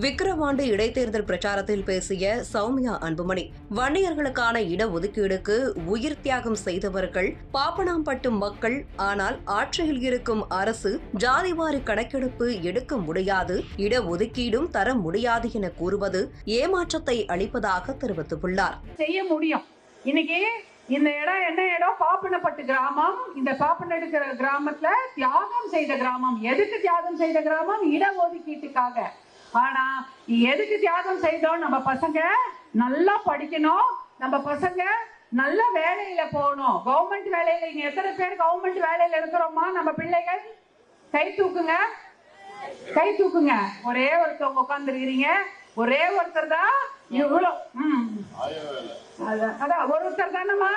விக்கிரவாண்டி இடைத்தேர்தல் பிரச்சாரத்தில் பேசிய சௌமியா அன்புமணி வன்னியர்களுக்கான இடஒதுக்கீடுக்கு உயிர் தியாகம் செய்தவர்கள் பாப்பனாம்பட்டு மக்கள் ஆனால் ஆட்சியில் இருக்கும் அரசு ஜாதிவாரி கணக்கெடுப்பு எடுக்க முடியாது இடஒதுக்கீடும் தர முடியாது என கூறுவது ஏமாற்றத்தை அளிப்பதாக தெரிவித்துள்ளார். செய்ய முடியும். இன்னைக்கு இந்த இடம் என்ன இடம்? பாப்பனப்பட்டு கிராமம். இந்த பாப்பனடுக்கிற கிராமத்துல தியாகம் செய்த கிராமம். எதுக்கு தியாகம் செய்த கிராமம்? இடஒதுக்கீட்டுக்காக. ஆனா எதுக்கு தியாகம் செய்தோம் நம்ம பசங்க? நல்லா படிக்கணும். நம்ம பசங்க நல்ல வேலையில போகணும். கவர்மெண்ட் வேலையில இங்க எத்தனை பேர் கவர்மெண்ட் வேலையில இருக்கிறோமா? நம்ம பிள்ளைகள்? கை தூக்குங்க. கை தூக்குங்க. ஒரே ஒருத்தவங்க உட்காந்துருக்கிறீங்க ஒரே ஒருத்தர் தான் இவ்வளவு ம். அதான் ஒருத்தர் தானம்மா?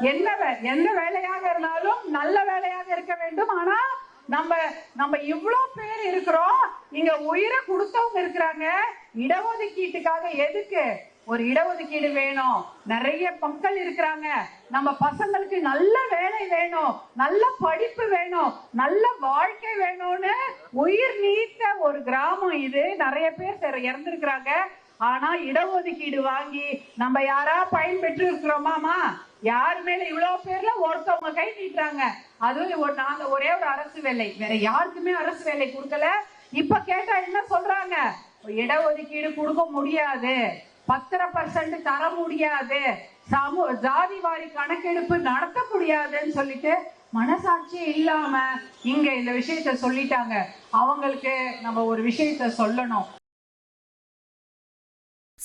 என்ன வே- எந்த வேலையாக இருந்தாலும் நல்ல வேலையாக இருக்க வேண்டும். ஆனா நம்ம நம்ம இவ்வளவு பேர் இருக்கிறோம். இங்க உயிரை கொடுத்தவங்க இருக்கிறாங்க. இடஒதுக்கீட்டுக்காக எதுக்கு? ஒரு இடஒதுக்கீடு வேணும். நிறைய மக்கள் இருக்கிறாங்க. நம்ம பசங்களுக்கு நல்ல வேலை வேணும். நல்ல படிப்பு வேணும். நல்ல வாழ்க்கை வேணும்னு உயிர் நீத்த ஒரு கிராமம் இது. நிறைய பேர் தெர- இறந்திருக்கிறாங்க. ஆனா இடஒதுக்கீடு வாங்கி நம்ம யாரா பயன்பெற்று இருக்கிறோமாமா யார் மேல இவ்வளவு பேர்ல ஒருத்தவங்க கை நீட்டுறாங்க? அதுவும் ஒரு நாங்க ஒரே ஒரு அரசு வேலை. வேற யாருக்குமே அரசு வேலை கொடுக்கல. இப்ப கேட்டா என்ன சொல்றாங்க? இடஒதுக்கீடு கொடுக்க முடியாது. பத்தரை பர்சன்ட் தர முடியாது. சமூக ஜாதி வாரி கணக்கெடுப்பு நடத்த முடியாதுன்னு சொல்லிட்டு மனசாட்சியே இல்லாம இங்க இந்த விஷயத்த சொல்லிட்டாங்க. அவங்களுக்கு நம்ம ஒரு விஷயத்த சொல்லணும்.